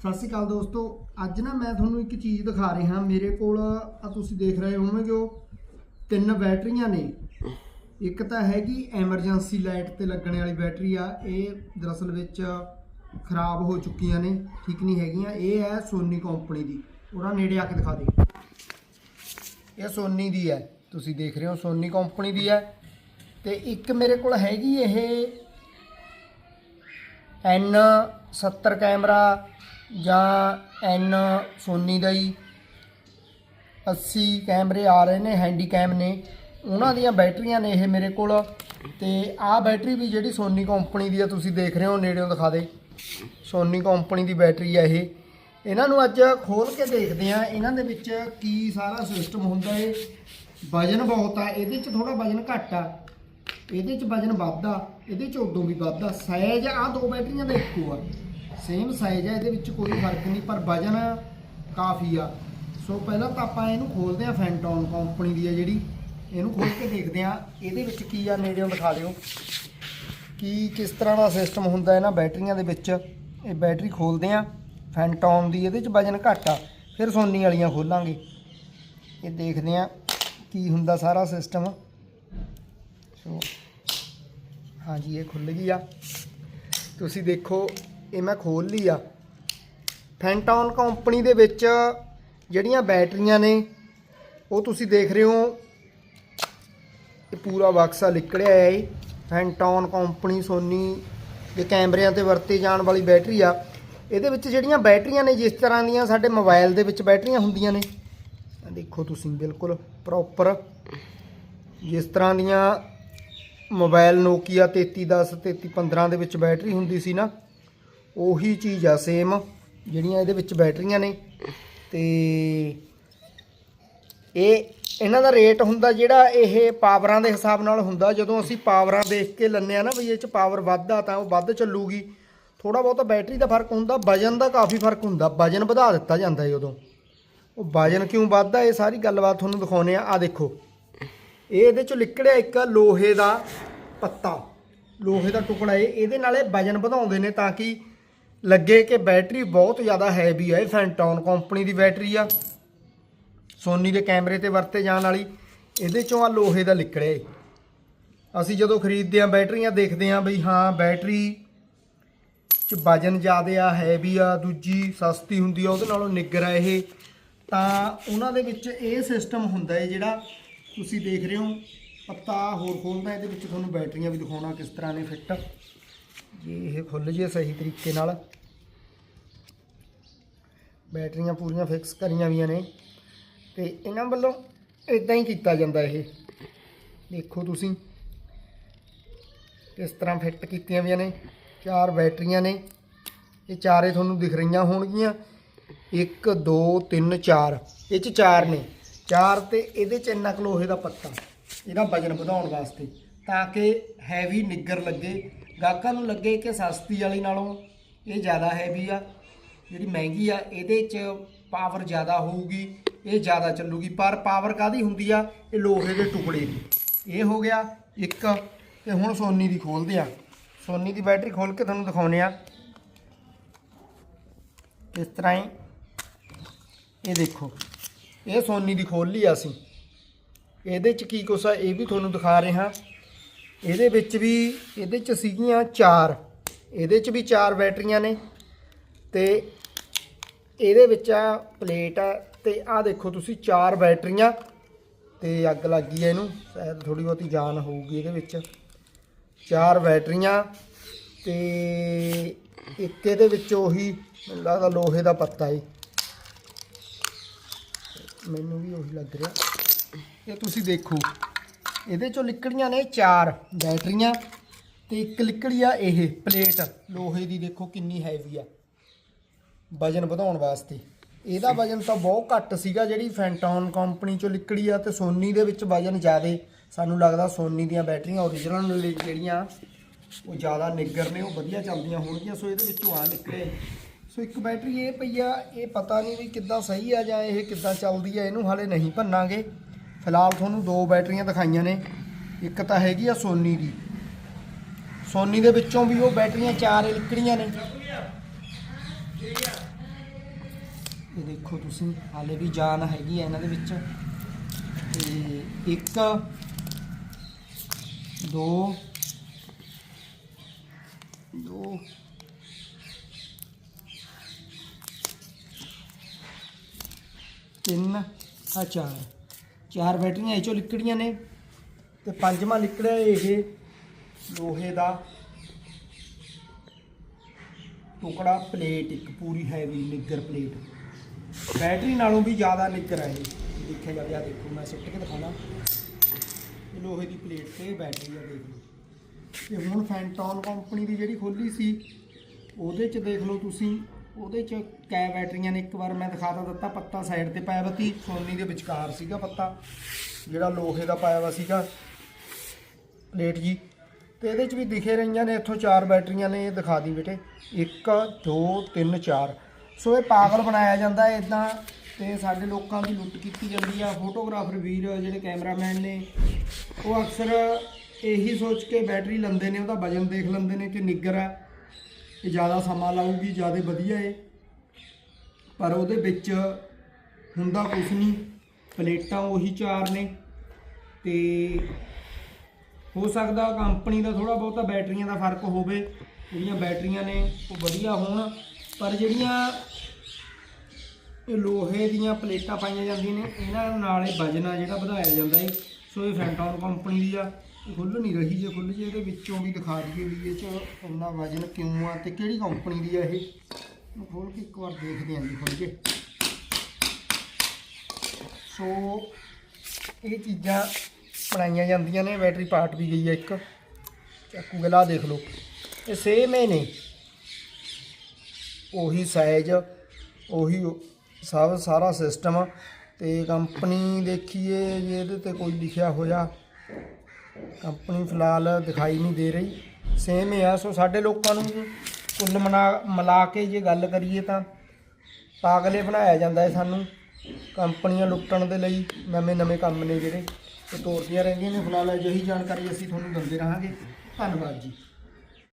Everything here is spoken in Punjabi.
ਸਤਿ ਸ਼੍ਰੀ ਅਕਾਲ ਦੋਸਤੋ। ਅੱਜ ਨਾ ਮੈਂ ਤੁਹਾਨੂੰ ਇੱਕ ਚੀਜ਼ ਦਿਖਾ ਰਿਹਾ ਮੇਰੇ ਕੋਲ ਆ ਤੁਸੀਂ ਦੇਖ ਰਹੇ ਹੋਵੋਗੇ ਉਹ ਤਿੰਨ ਬੈਟਰੀਆਂ ਨੇ। ਇੱਕ ਤਾਂ ਹੈਗੀ ਐਮਰਜੈਂਸੀ ਲਾਈਟ ਤੇ ਲੱਗਣ ਵਾਲੀ ਬੈਟਰੀ ਆ। ਇਹ ਦਰਅਸਲ ਵਿੱਚ ਖਰਾਬ ਹੋ ਚੁੱਕੀਆਂ ਨੇ, ਠੀਕ ਨਹੀਂ ਹੈਗੀਆਂ। ਇਹ ਹੈ ਸੋਨੀ ਕੰਪਨੀ ਦੀ। ਉਹਦਾ ਨੇੜੇ ਆ ਕੇ ਦਿਖਾ ਦੇ। ਇਹ ਸੋਨੀ ਦੀ ਹੈ। ਤੁਸੀਂ ਦੇਖ ਰਹੇ ਹੋ, ਸੋਨੀ ਕੰਪਨੀ ਦੀ ਹੈ। ਤੇ ਇੱਕ ਮੇਰੇ ਕੋਲ ਹੈਗੀ ਇਹ ਐਨ 70 ਕੈਮਰਾ ਜਾਂ ਐਨ ਸੋਨੀ ਦਾ ਹੀ 80 ਕੈਮਰੇ ਆ ਰਹੇ ਨੇ, ਹੈਂਡੀਕੈਮ ਨੇ। ਉਹਨਾਂ ਦੀਆਂ ਬੈਟਰੀਆਂ ਨੇ ਇਹ ਮੇਰੇ ਕੋਲ। ਤੇ ਆਹ ਬੈਟਰੀ ਵੀ ਜਿਹੜੀ ਸੋਨੀ ਕੰਪਨੀ ਦੀ ਆ, ਤੁਸੀਂ ਦੇਖ ਰਹੇ ਹੋ, ਨੇੜਿਓਂ ਦਿਖਾ ਦੇ। ਸੋਨੀ ਕੰਪਨੀ ਦੀ ਬੈਟਰੀ ਆ ਇਹ। ਇਹਨਾਂ ਨੂੰ ਅੱਜ ਖੋਲ ਕੇ ਦੇਖਦੇ ਆ ਇਹਨਾਂ ਦੇ ਵਿੱਚ ਕੀ ਸਾਰਾ ਸਿਸਟਮ ਹੁੰਦਾ ਏ। ਵਜਨ ਬਹੁਤ ਆ, ਇਹਦੇ 'ਚ ਥੋੜਾ ਵਜਨ ਘੱਟ ਆ। ਇਹਦੇ 'ਚ ਵਜਨ ਵੱਧਦਾ, ਇਹਦੇ 'ਚ ਉਦੋਂ ਵੀ ਵੱਧ ਆ ਸਾਈਜ਼ ਆ ਦੋ ਬੈਟਰੀਆਂ ਦਾ ਇੱਕੋ ਆ। ਸੇਮ ਸਾਈਜ਼ ਆ, ਇਹਦੇ ਵਿੱਚ ਕੋਈ ਫ਼ਰਕ ਨਹੀਂ, ਪਰ ਵਜਨ ਕਾਫੀ ਆ। ਸੋ ਪਹਿਲਾਂ ਤਾਂ ਆਪਾਂ ਇਹਨੂੰ ਖੋਲਦੇ ਆ ਫੈਂਟੌਨ ਕੰਪਨੀ ਦੀ ਆ ਜਿਹੜੀ। ਇਹਨੂੰ ਖੋਲ ਕੇ ਦੇਖਦੇ ਆ ਇਹਦੇ ਵਿੱਚ ਕੀ ਆ ਨੇੜਿਓਂ ਦਿਖਾ ਦਿਓ। ਕੀ, ਕਿਸ ਤਰ੍ਹਾਂ ਦਾ ਸਿਸਟਮ ਹੁੰਦਾ ਇਹਨਾਂ ਬੈਟਰੀਆਂ ਦੇ ਵਿੱਚ। ਇਹ ਬੈਟਰੀ ਖੋਲਦੇ ਆ ਫੈਂਟੌਨ ਦੀ, ਇਹਦੇ 'ਚ ਵਜਨ ਘੱਟ ਆ। ਫਿਰ ਸੋਨੀ ਵਾਲੀਆਂ ਖੋਲਾਂਗੇ। ਇਹ ਦੇਖਦੇ ਆ ਕੀ ਹੁੰਦਾ ਸਾਰਾ ਸਿਸਟਮ ਸੋ ਹਾਂਜੀ, ਇਹ ਖੁੱਲ ਗਈ ਆ। ਤੁਸੀਂ ਦੇਖੋ ਇਹ ਮੈਂ ਖੋਲ ਲਈ ਆ। ਫੈਂਟੌਨ ਕੰਪਨੀ ਦੇ ਵਿੱਚ ਜਿਹੜੀਆਂ ਬੈਟਰੀਆਂ ਨੇ, ਉਹ ਤੁਸੀਂ ਦੇਖ ਰਹੇ ਹੋ। ਇਹ ਪੂਰਾ ਬਕਸਾ ਨਿਕਲਿਆ ਹੈ ਇਹ। ਫੈਂਟੌਨ ਕੰਪਨੀ ਸੋਨੀ ਦੇ ਕੈਮਰਿਆਂ ਤੇ ਵਰਤੇ ਜਾਣ ਵਾਲੀ ਬੈਟਰੀ ਆ। ਇਹਦੇ ਵਿੱਚ ਜਿਹੜੀਆਂ ਬੈਟਰੀਆਂ ਨੇ, ਜਿਸ ਤਰ੍ਹਾਂ ਦੀਆਂ ਸਾਡੇ ਮੋਬਾਈਲ ਦੇ ਵਿੱਚ ਬੈਟਰੀਆਂ ਹੁੰਦੀਆਂ ਨੇ ਦੇਖੋ ਤੁਸੀਂ ਬਿਲਕੁਲ ਪ੍ਰੋਪਰ ਜਿਸ ਤਰ੍ਹਾਂ ਦੀਆਂ ਮੋਬਾਈਲ ਨੋਕੀਆ 3310 3315 ਦੇ ਵਿੱਚ ਬੈਟਰੀ ਹੁੰਦੀ ਸੀ ਨਾ ਉਹੀ ਚੀਜ਼ ਆ ਸੇਮ ਜਿਹੜੀਆਂ ਇਹਦੇ ਵਿੱਚ ਬੈਟਰੀਆਂ ਨੇ। ਤੇ ਇਹ ਇਹਨਾਂ ਦਾ ਰੇਟ ਹੁੰਦਾ ਜਿਹੜਾ ਇਹ ਪਾਵਰਾਂ ਦੇ ਹਿਸਾਬ ਨਾਲ ਹੁੰਦਾ। ਜਦੋਂ ਅਸੀਂ ਪਾਵਰਾਂ ਦੇਖ ਕੇ ਲੰਨੇ ਆ ਨਾ ਵੀ ਇਹ ਚ ਪਾਵਰ ਵੱਧਦਾ ਤਾਂ ਉਹ ਵੱਧ ਚੱਲੂਗੀ। ਥੋੜਾ ਬਹੁਤਾ ਬੈਟਰੀ ਦਾ ਫ਼ਰਕ ਹੁੰਦਾ, ਵਜਨ ਦਾ ਕਾਫੀ ਫ਼ਰਕ ਹੁੰਦਾ। ਵਜਨ ਵਧਾ ਦਿੱਤਾ ਜਾਂਦਾ ਹੈ ਉਦੋਂ। ਉਹ ਵਜਨ ਕਿਉਂ ਵੱਧਦਾ ਇਹ ਸਾਰੀ ਗੱਲਬਾਤ ਤੁਹਾਨੂੰ ਦਿਖਾਉਨੇ ਆ ਆ ਦੇਖੋ। ਇਹ ਇਹਦੇ ਚੋਂ ਨਿਕਲਿਆ ਇੱਕ ਲੋਹੇ ਦਾ ਪੱਤਾ। ਲੋਹੇ ਦਾ ਟੁਕੜਾ ਇਹ। ਇਹਦੇ ਨਾਲ ਇਹ ਵਜਨ ਵਧਾਉਂਦੇ ਨੇ ਤਾਂ ਕਿ ਲੱਗੇ ਕਿ ਬੈਟਰੀ ਬਹੁਤ ਜ਼ਿਆਦਾ ਹੈਵੀ ਹੈ ਇਹ ਫੈਂਟੌਨ ਕੰਪਨੀ ਦੀ ਬੈਟਰੀ ਆ। ਸੋਨੀ ਦੇ ਕੈਮਰੇ ਤੇ ਵਰਤੇ ਜਾਣ ਵਾਲੀ, ਇਹਦੇ ਚੋਂ ਆ ਲੋਹੇ ਦਾ ਨਿਕਲਿਆ ਏ ਅਸੀਂ ਜਦੋਂ ਖਰੀਦਦੇ ਆ ਬੈਟਰੀਆਂ, ਦੇਖਦੇ ਆ ਬਈ ਹਾਂ, ਬੈਟਰੀ ਚ ਵਜਨ ਜ਼ਿਆਦਾ ਆ, ਹੈਵੀ ਆ, ਦੂਜੀ ਸਸਤੀ ਹੁੰਦੀ ਆ, ਉਹਦੇ ਨਾਲੋਂ ਨਿੱਗਰ ਆ ਇਹ। ਤਾਂ ਉਹਨਾਂ ਦੇ ਵਿੱਚ ਇਹ ਸਿਸਟਮ ਹੁੰਦਾ ਹੈ ਜਿਹੜਾ ਤੁਸੀਂ ਦੇਖ ਰਹੇ ਹੋ। ਪੱਤਾ ਹੋਰ ਖੋਲਦਾ ਇਹਦੇ ਵਿੱਚ ਤੁਹਾਨੂੰ ਬੈਟਰੀਆਂ ਵੀ ਦਿਖਾਉਣਾ ਕਿਸ ਤਰ੍ਹਾਂ ਨੇ ਫਿੱਟ ਜੇ ਇਹ ਖੁੱਲ ਜੇ ਸਹੀ ਤਰੀਕੇ ਨਾਲ। ਬੈਟਰੀਆਂ ਪੂਰੀਆਂ ਫਿਕਸ ਕਰੀਆਂ ਵੀਆਂ ਨੇ ਤੇ ਇਹਨਾਂ ਵੱਲੋਂ ਇਦਾਂ ਹੀ ਕੀਤਾ ਜਾਂਦਾ ਇਹ। ਦੇਖੋ ਤੁਸੀਂ ਇਸ ਤਰ੍ਹਾਂ ਫਿੱਟ ਕੀਤੀਆਂ ਵੀਆਂ ਨੇ, ਚਾਰ ਬੈਟਰੀਆਂ ਨੇ, ਇਹ ਚਾਰੇ ਤੁਹਾਨੂੰ ਦਿਖ ਰਹੀਆਂ ਹੋਣਗੀਆਂ। 1 2 3 4 ਇਹ ਚ ਚਾਰ ਨੇ। ਚਾਰ ਤੇ ਇਹਦੇ ਚ ਇੰਨਾ ਕੁ ਲੋਹੇ ਦਾ ਪੱਤਾ, ਇਹਦਾ ਵਜਨ ਵਧਾਉਣ ਵਾਸਤੇ, ਤਾਂ ਕਿ ਹੈਵੀ ਨਿੱਗਰ ਲੱਗੇ। ਗਾਹਕਾਂ ਨੂੰ ਲੱਗੇ ਕਿ ਸਸਤੀ ਵਾਲੀ ਨਾਲੋਂ ਇਹ ਜ਼ਿਆਦਾ ਹੈਵੀ ਆ। ਜਿਹੜੀ ਮਹਿੰਗੀ ਆ, ਇਹਦੇ ਚ ਪਾਵਰ ਜ਼ਿਆਦਾ ਹੋਊਗੀ, ਇਹ ਜ਼ਿਆਦਾ ਚੱਲੂਗੀ। ਪਰ ਪਾਵਰ ਕਾਦੀ ਹੁੰਦੀ ਆ? ਇਹ ਲੋਹੇ ਦੇ ਟੁਕੜੇ ਦੀ। ਇਹ ਹੋ ਗਿਆ ਇੱਕ, ਤੇ ਹੁਣ ਸੋਨੀ ਦੀ ਖੋਲਦੇ ਆ। ਸੋਨੀ ਦੀ ਬੈਟਰੀ ਖੋਲ ਕੇ ਤੁਹਾਨੂੰ ਦਿਖਾਉਨੇ ਆ। ਇਸ ਤਰ੍ਹਾਂ ਹੀ ਇਹ ਦੇਖੋ, ਇਹ ਸੋਨੀ ਦੀ ਖੋਲ ਲਈ ਅਸੀਂ। ਇਹਦੇ ਚ ਕੀ ਕੁਛ ਆ, ਇਹ ਵੀ ਤੁਹਾਨੂੰ ਦਿਖਾ ਰਹੇ। ਹਾਂ ਇਹਦੇ ਵਿੱਚ ਵੀ, ਇਹਦੇ ਚ ਸੀਗੀਆਂ ਚਾਰ। ਇਹਦੇ ਚ ਵੀ ਚਾਰ ਬੈਟਰੀਆਂ ਨੇ। ਤੇ ਇਹਦੇ ਵਿੱਚ ਆ ਪਲੇਟ ਆ ਤੇ ਆ ਦੇਖੋ ਤੁਸੀਂ ਚਾਰ ਬੈਟਰੀਆਂ ਤੇ ਅੱਗ ਲੱਗ ਗਈ ਹੈ ਇਹਨੂੰ, ਸ਼ਾਇਦ ਥੋੜੀ ਬਹੁਤੀ ਜਾਨ ਹੋਊਗੀ ਇਹਦੇ ਵਿੱਚ। ਚਾਰ ਬੈਟਰੀਆਂ ਤੇ ਇੱਕ ਇਹਦੇ ਵਿੱਚ ਉਹੀ ਮੈਨੂੰ ਲੱਗਦਾ ਲੋਹੇ ਦਾ ਪੱਤਾ ਏ। ਮੈਨੂੰ ਵੀ ਉਹੀ ਲੱਗ ਰਿਹਾ। ਇਹ ਤੁਸੀਂ ਦੇਖੋ, ਇਹਦੇ ਚੋਂ ਲਿਕੜੀਆਂ ਨੇ ਚਾਰ ਬੈਟਰੀਆਂ ਤੇ ਇੱਕ ਲਿਕੜੀ ਆ ਇਹ ਪਲੇਟ। ਲੋਹੇ ਦੀ ਦੇਖੋ ਕਿੰਨੀ ਹੈਵੀ ਆ। ਵਜਨ ਵਧਾਉਣ ਵਾਸਤੇ। ਇਹਦਾ ਵਜਨ ਤਾਂ ਬਹੁਤ ਘੱਟ ਸੀਗਾ ਜਿਹੜੀ ਫੈਂਟੌਨ ਕੰਪਨੀ ਚੋਂ ਨਿਕਲੀ ਆ ਤੇ ਸੋਨੀ ਦੇ ਵਿੱਚ ਵਜਨ ਜ਼ਿਆਦੇ। ਸਾਨੂੰ ਲੱਗਦਾ ਸੋਨੀ ਦੀਆਂ ਬੈਟਰੀਆਂ ਓਰੀਜਨਲ ਜਿਹੜੀਆਂ ਉਹ ਜ਼ਿਆਦਾ ਨਿੱਗਰ ਨੇ ਉਹ ਵਧੀਆ ਚੱਲਦੀਆਂ ਹੋਣਗੀਆਂ ਸੋ ਇਹਦੇ ਵਿੱਚੋਂ ਆ ਨਿਕਲੇ। ਸੋ ਇੱਕ ਬੈਟਰੀ ਇਹ ਪਈ ਆ ਇਹ ਪਤਾ ਨਹੀਂ ਵੀ ਕਿੱਦਾਂ ਸਹੀ ਆ ਜਾਂ ਇਹ ਕਿੱਦਾਂ ਚੱਲਦੀ ਆ ਇਹਨੂੰ ਹਾਲੇ ਨਹੀਂ ਭੰਨਾਂਗੇ। ਫਿਲਹਾਲ ਤੁਹਾਨੂੰ ਦੋ ਬੈਟਰੀਆਂ ਦਿਖਾਈਆਂ ਨੇ। ਇੱਕ ਤਾਂ ਹੈਗੀ ਆ ਸੋਨੀ ਦੀ। ਸੋਨੀ ਦੇ ਵਿੱਚੋਂ ਵੀ ਉਹ ਬੈਟਰੀਆਂ ਚਾਰ ਨਿਕਲੀਆਂ ਨੇ। ਇਹ ਦੇਖੋ ਤੁਸੀਂ, ਹਾਲੇ ਵੀ ਜਾਨ ਹੈਗੀ ਹੈ ਇਹਨਾਂ ਦੇ ਵਿੱਚ। ਤੇ ਇੱਕ, ਦੋ ਦੋ, ਤਿੰਨ, ਆ ਚਾਰ। ਚਾਰ ਬੈਟਰੀਆਂ ਇਹ ਚੋਂ ਲਿਕੜੀਆਂ ਨੇ ਤੇ ਪੰਜਵਾਂ ਲਿਕੜਿਆ ਇਹ ਲੋਹੇ ਦਾ। ਟੁਕੜਾ ਪਲੇਟ, ਇੱਕ ਪੂਰੀ ਹੈਵੀ ਨਿੱਗਰ ਪਲੇਟ। ਬੈਟਰੀ ਨਾਲੋਂ ਵੀ ਜ਼ਿਆਦਾ ਨਿੱਗਰ ਹੈ ਇਹ। ਦੇਖਿਆ ਜਾਵੇ ਆ ਦੇਖੋ, ਮੈਂ ਸੁੱਟ ਕੇ ਦਿਖਾਣਾ ਇਹ ਲੋਹੇ ਦੀ ਪਲੇਟ ਤੇ ਬੈਟਰੀ ਆ, ਦੇਖ ਲਓ। ਤੇ ਹੁਣ ਫੈਂਟੌਨ ਕੰਪਨੀ ਦੀ ਜਿਹੜੀ ਖੋਲੀ ਸੀ, ਉਹਦੇ ਚ ਦੇਖ ਲਓ ਤੁਸੀਂ, ਉਹਦੇ ਚ ਕੈ ਬੈਟਰੀਆਂ ਨੇ ਇੱਕ ਵਾਰ ਮੈਂ ਦਿਖਾ ਤਾ ਦਿੱਤਾ, ਪੱਤਾ ਸਾਈਡ ਤੇ ਪਾਇਆ ਵਾ ਸੋਨੀ ਦੇ ਵਿਚਕਾਰ ਸੀਗਾ ਪੱਤਾ, ਜਿਹੜਾ ਲੋਹੇ ਦਾ ਪਾਇਆ ਵਾ ਸੀਗਾ। ਪਲੇਟ ਜੀ ਇਹਦੇ ਚ ਵੀ ਦਿਖੇ ਰਹੀਆਂ ਨੇ, ਇੱਥੋਂ ਚਾਰ ਬੈਟਰੀਆਂ ਨੇ, ਇਹ ਦਿਖਾ ਦੀ ਬੇਟੇ। 1 2 3 4 ਸੋ ਇਹ ਪਾਗਲ ਬਣਾਇਆ ਜਾਂਦਾ ਹੈ ਇਦਾਂ ਤੇ ਸਾਡੇ ਲੋਕਾਂ ਦੀ ਲੁੱਟ ਕੀਤੀ ਜਾਂਦੀ ਆ। ਫੋਟੋਗ੍ਰਾਫਰ ਵੀਰ, ਜਿਹੜੇ ਕੈਮਰਾਮੈਨ ਨੇ, ਉਹ ਅਕਸਰ ਇਹੀ ਸੋਚ ਕੇ ਬੈਟਰੀ ਲੈਂਦੇ ਨੇ, ਉਹਦਾ ਵਜਨ ਦੇਖ ਲੈਂਦੇ ਨੇ ਕਿ ਨਿੱਗਰ ਹੈ ਇਹ ਜ਼ਿਆਦਾ ਸਮਾਂ ਲਾਊਗੀ, ਜ਼ਿਆਦਾ ਵਧੀਆ ਏ। ਪਰ ਉਹਦੇ ਵਿੱਚ ਹੁੰਦਾ ਕੁਝ ਨਹੀਂ ਪਲੇਟਾਂ ਉਹੀ ਚਾਰ ਨੇ, ਤੇ ਹੋ ਸਕਦਾ ਕੰਪਨੀ ਦਾ ਥੋੜਾ ਬਹੁਤਾ ਬੈਟਰੀਆਂ ਦਾ ਫ਼ਰਕ ਹੋਵੇ, ਜਿਹੜੀਆਂ ਬੈਟਰੀਆਂ ਨੇ ਉਹ ਵਧੀਆ ਹੋਣ, ਪਰ ਜਿਹੜੀਆਂ ਇਹ ਲੋਹੇ ਦੀਆਂ ਪਲੇਟਾਂ ਪਾਈਆਂ ਜਾਂਦੀਆਂ ਨੇ, ਇਹਨਾਂ ਨਾਲ ਇਹ ਵਜਨ ਆ ਜਿਹੜਾ ਵਧਾਇਆ ਜਾਂਦਾ ਹੈ ਸੋ ਇਹ ਫੈਂਟੌਨ ਕੰਪਨੀ ਦੀ ਆ, ਇਹ ਖੁੱਲ ਨਹੀਂ ਰਹੀ ਜੇ ਖੁੱਲ ਜੇ, ਇਹਦੇ ਵਿੱਚੋਂ ਵੀ ਦਿਖਾ ਦਈਏ ਵੀ ਇਹ ਚ ਇੰਨਾ ਵਜਨ ਕਿਉਂ ਆ ਤੇ ਕਿਹੜੀ ਕੰਪਨੀ ਦੀ ਆ ਇਹ? ਇਹਨੂੰ ਖੋਲ ਕੇ ਇੱਕ ਵਾਰ ਦੇਖਦੇ ਆਂ ਜੀ ਖੁੱਲ ਕੇ। ਸੋ ਇਹ ਚੀਜ਼ਾਂ ਬਣਾਈਆਂ ਜਾਂਦੀਆਂ ਨੇ ਬੈਟਰੀ ਪਾਰਟ ਵੀ ਗਈ ਹੈ ਇੱਕ। ਚਾਕੂ ਗਲਾ ਦੇਖ ਲਓ। ਇਹ ਸੇਮ ਹੀ ਨੇ। ਉਹੀ ਸਾਈਜ਼ ਉਹੀ ਸਭ ਸਾਰਾ ਸਿਸਟਮ ਤੇ ਕੰਪਨੀ ਦੇਖੀਏ, ਜੇ ਇਹਦੇ ਤੇ ਕੋਈ ਲਿਖਿਆ ਹੋਇਆ ਕੰਪਨੀ ਫਿਲਹਾਲ ਦਿਖਾਈ ਨਹੀਂ ਦੇ ਰਹੀ। ਸੇਮ ਹੀ ਆ। ਸੋ ਸਾਡੇ ਲੋਕਾਂ ਨੂੰ ਕੁੱਲ ਮਨਾ, ਮਿਲਾ ਕੇ ਜੇ ਗੱਲ ਕਰੀਏ ਤਾਂ ਪਾਗਲੇ ਬਣਾਇਆ ਜਾਂਦਾ ਹੈ ਸਾਨੂੰ। ਕੰਪਨੀਆਂ ਲੁੱਟਣ ਦੇ ਲਈ ਨਵੇਂ ਨਵੇਂ ਕੰਮ ਨੇ ਜਿਹੜੇ। ਤੋਰਦੀਆਂ ਰਹਿੰਦੀਆਂ ਨੇ। ਫਿਲਹਾਲ ਅਜਿਹੀ ਜਾਣਕਾਰੀ ਅਸੀਂ ਤੁਹਾਨੂੰ ਦਿੰਦੇ ਰਹਾਂਗੇ। ਧੰਨਵਾਦ ਜੀ।